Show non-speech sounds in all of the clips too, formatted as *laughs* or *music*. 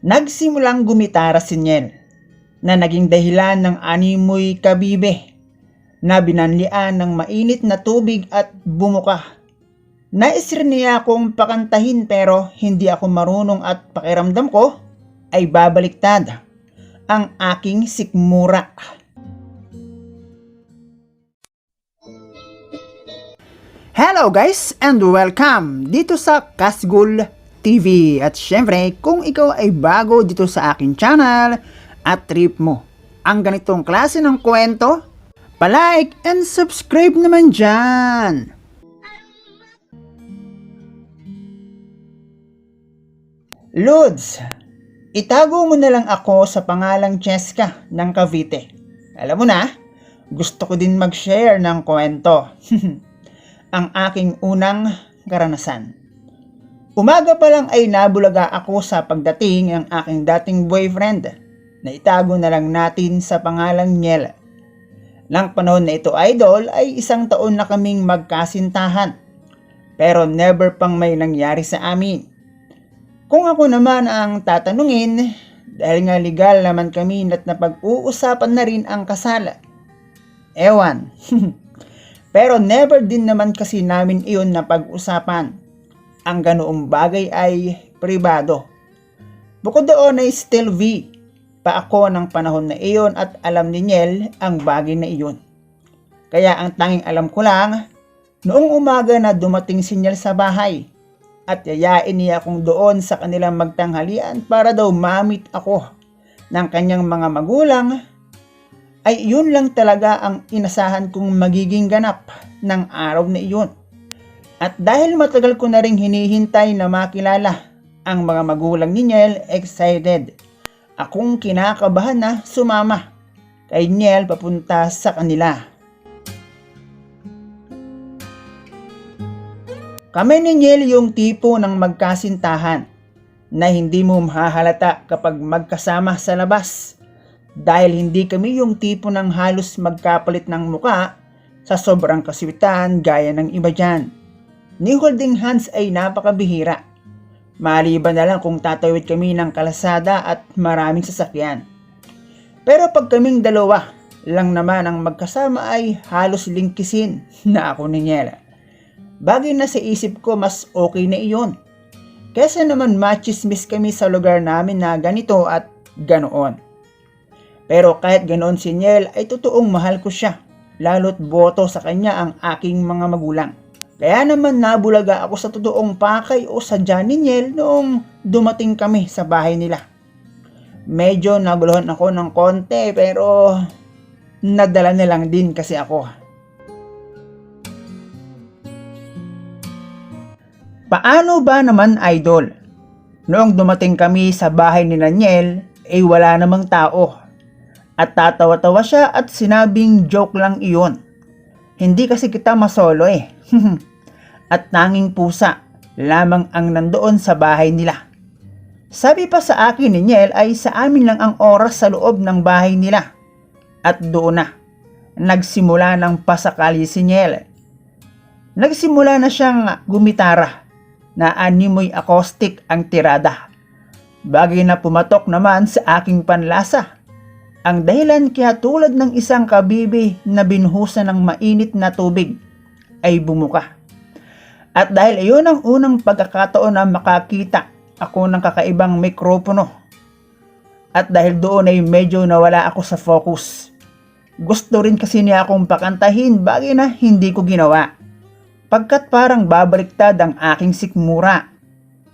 Nagsimulang gumitara si Niel na naging dahilan ng animoy kabibe na binanlian ng mainit na tubig at bumuka. Nais rin niya akong pakantahin pero hindi ako marunong at pakiramdam ko ay babaliktad ang aking sikmura. Hello guys and welcome dito sa Kasgul TV. At syempre, kung ikaw ay bago dito sa akin channel at trip mo ang ganitong klase ng kwento, palike and subscribe naman dyan. Lods, itago mo na lang ako sa pangalang Cheska ng Cavite. Alam mo na, gusto ko din mag-share ng kwento. *laughs* ang aking unang karanasan. Umaga pa lang ay nabulaga ako sa pagdating ng aking dating boyfriend na itago na lang natin sa pangalang Niel. Nang panahon na ito idol ay isang taon na kaming magkasintahan pero never pang may nangyari sa amin. Kung ako naman ang tatanungin, dahil nga legal naman kami at napag-uusapan na rin ang kasal. Ewan. *laughs* Pero never din naman kasi namin iyon na pag-usapan. Ang ganoong bagay ay pribado. Bukod doon ay still V. Pa ako ng panahon na iyon at alam ni Niel ang bagay na iyon. Kaya ang tanging alam ko lang, noong umaga na dumating si Niel sa bahay at yayain niya akong doon sa kanilang magtanghalian para daw mamit ako ng kanyang mga magulang ay yun lang talaga ang inasahan kong magiging ganap ng araw na iyon. At dahil matagal ko na rin hinihintay na makilala ang mga magulang ni Niel, excited. Akong kinakabahan na sumama kay Niel papunta sa kanila. Kami ni Niel yung tipo ng magkasintahan na hindi mo mahahalata kapag magkasama sa labas dahil hindi kami yung tipo ng halos magkapalit ng muka sa sobrang kaswitan gaya ng iba dyan. Ni holding hands ay napakabihira. Maliban na lang kung tatawid kami ng kalasada at maraming sasakyan. Pero pag kaming dalawa lang naman ang magkasama ay halos lingkisin *laughs* na ako ni Niela. Bagay na sa isip ko mas okay na iyon. Kesa naman machismis kami sa lugar namin na ganito at ganoon. Pero kahit ganoon si Niel ay totoong mahal ko siya. Lalo't boto sa kanya ang aking mga magulang. Kaya naman nabulaga ako sa totoong pakay o sadya ni Niel noong dumating kami sa bahay nila. Medyo naguluhan ako ng konti pero nadala na lang din kasi ako. Paano ba naman idol? Noong dumating kami sa bahay ni Daniel, ay wala namang tao. At tatawa-tawa siya at sinabing joke lang iyon. Hindi kasi kita masolo eh. *laughs* at tanging pusa lamang ang nandoon sa bahay nila. Sabi pa sa akin ni Niel ay sa amin lang ang oras sa loob ng bahay nila. At doon na, nagsimula ng pasakali si Niel. Nagsimula na siyang gumitara na animoy acoustic ang tirada. Bagay na pumatok naman sa aking panlasa. Ang dahilan kaya tulad ng isang kabibi na binuhusan ng mainit na tubig ay bumuka. At dahil iyon ang unang pagkakataon na makakita ako ng kakaibang mikropono. At dahil doon ay medyo nawala ako sa focus. Gusto rin kasi niya akong pakantahin bagay na hindi ko ginawa pagkat parang babaliktad ang aking sikmura.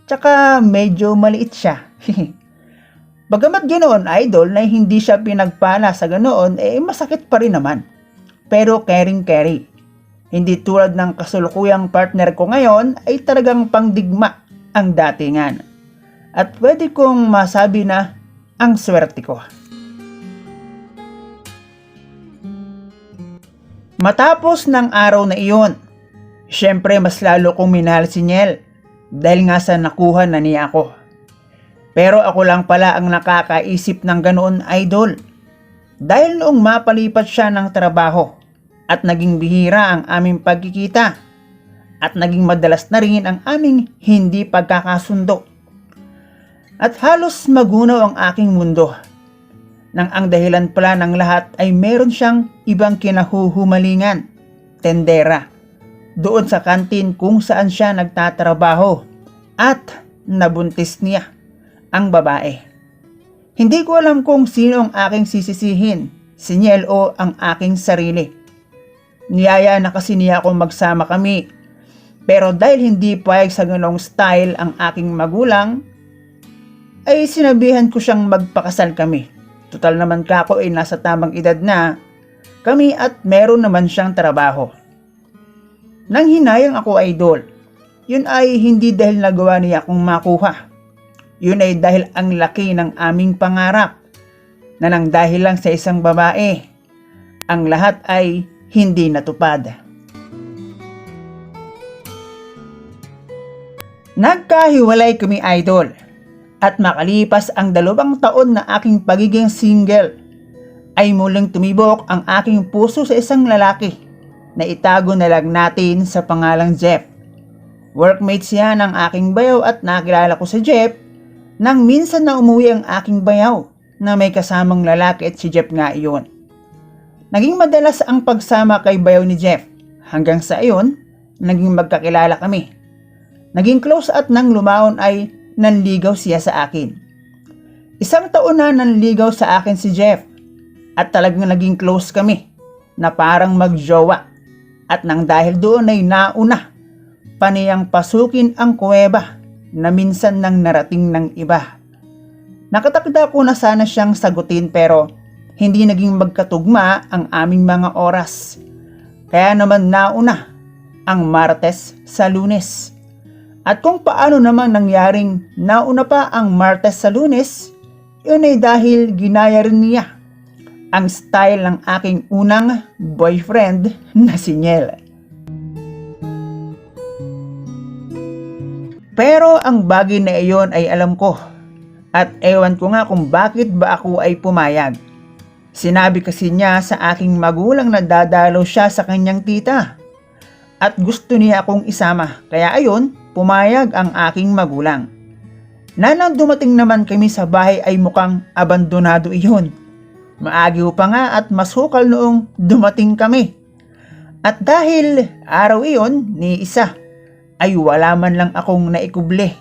Tsaka medyo maliit siya. *laughs* Bagamat ganoon idol na hindi siya pinagpala sa ganoon, eh masakit pa rin naman. Pero caring carry. Hindi tulad ng kasulukuyang partner ko ngayon ay talagang pangdigma ang datingan. At pwede kong masabi na ang swerte ko. Matapos ng araw na iyon, Siyempre mas lalo kong minahal si Niel dahil nga sa nakuha na niya ako. Pero ako lang pala ang nakakaisip ng ganoon idol. Dahil noong mapalipat siya ng trabaho at naging bihira ang aming pagkikita, at naging madalas na rin ang aming hindi pagkakasundo. At halos magunaw ang aking mundo. Nang ang dahilan pala ng lahat ay meron siyang ibang kinahuhumalingan, tendera, doon sa kantin kung saan siya nagtatrabaho at nabuntis niya ang babae. Hindi ko alam kung sino ang aking sisisihin, si Niel o ang aking sarili. Niyaya na kasi niya akong magsama kami. Pero dahil hindi payag sa ganong style ang aking magulang, ay sinabihan ko siyang magpakasal kami. Total naman kako ay nasa tamang edad na kami at meron naman siyang trabaho. Nang hinayang ako idol, yun ay hindi dahil nagawa niya akong makuha. Yun ay dahil ang laki ng aming pangarap na nang dahil lang sa isang babae, ang lahat ay hindi natupad. Nagkahiwalay kami idol at makalipas ang dalawang taon na aking pagiging single ay muling tumibok ang aking puso sa isang lalaki na itago na lang natin sa pangalang Jeff. Workmate siya ng aking bayaw at nakilala ko si Jeff nang minsan na umuwi ang aking bayaw na may kasamang lalaki at si Jeff nga iyon. Naging madalas ang pagsama kay bayaw ni Jeff hanggang sa iyon naging magkakilala kami. Naging close at nang lumaon ay nanligaw siya sa akin. Isang taon na nanligaw sa akin si Jeff at talagang naging close kami na parang magjowa at nang dahil doon ay nauna paniyang pasukin ang kuweba na minsan nang narating ng iba. Nakatakda ko na sana siyang sagutin pero hindi naging magkatugma ang aming mga oras. Kaya naman nauna ang Martes sa Lunes. At kung paano naman nangyaring nauna pa ang Martes sa Lunes, yun ay dahil ginaya rin niya ang style ng aking unang boyfriend na si Niel. Pero ang bagay na iyon ay alam ko at ewan ko nga kung bakit ba ako ay pumayag. Sinabi kasi niya sa aking magulang na dadalaw siya sa kanyang tita at gusto niya akong isama kaya ayon pumayag ang aking magulang. Na nang dumating naman kami sa bahay ay mukhang abandonado iyon. Maagiw pa nga at masukal noong dumating kami. At dahil araw iyon ni isa ay wala man lang akong naikuble.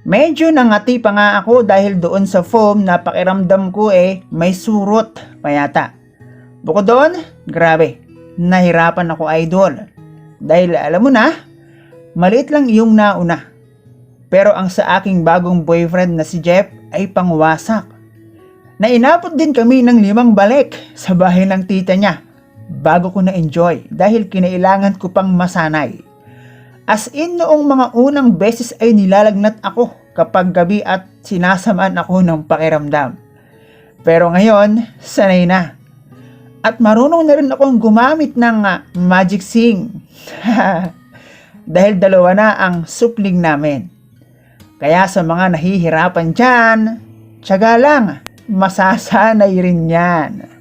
Medyo nangati pa nga ako dahil doon sa foam na pakiramdam ko eh may surot pa yata. Bukod doon, grabe, nahirapan ako idol. Dahil alam mo na, maliit lang iyong nauna. Pero ang sa aking bagong boyfriend na si Jeff ay pangwasak. Nainapot din kami ng limang balik sa bahay ng tita niya bago ko na-enjoy dahil kinailangan ko pang masanay. As in noong mga unang beses ay nilalagnat ako kapag gabi at sinasamaan ako ng pakiramdam. Pero ngayon, sanay na. At marunong na rin akong gumamit ng ah, Magic Sing. *laughs* Dahil dalawa na ang supling namin. Kaya sa mga nahihirapan dyan, tiyaga lang, masasanay rin yan.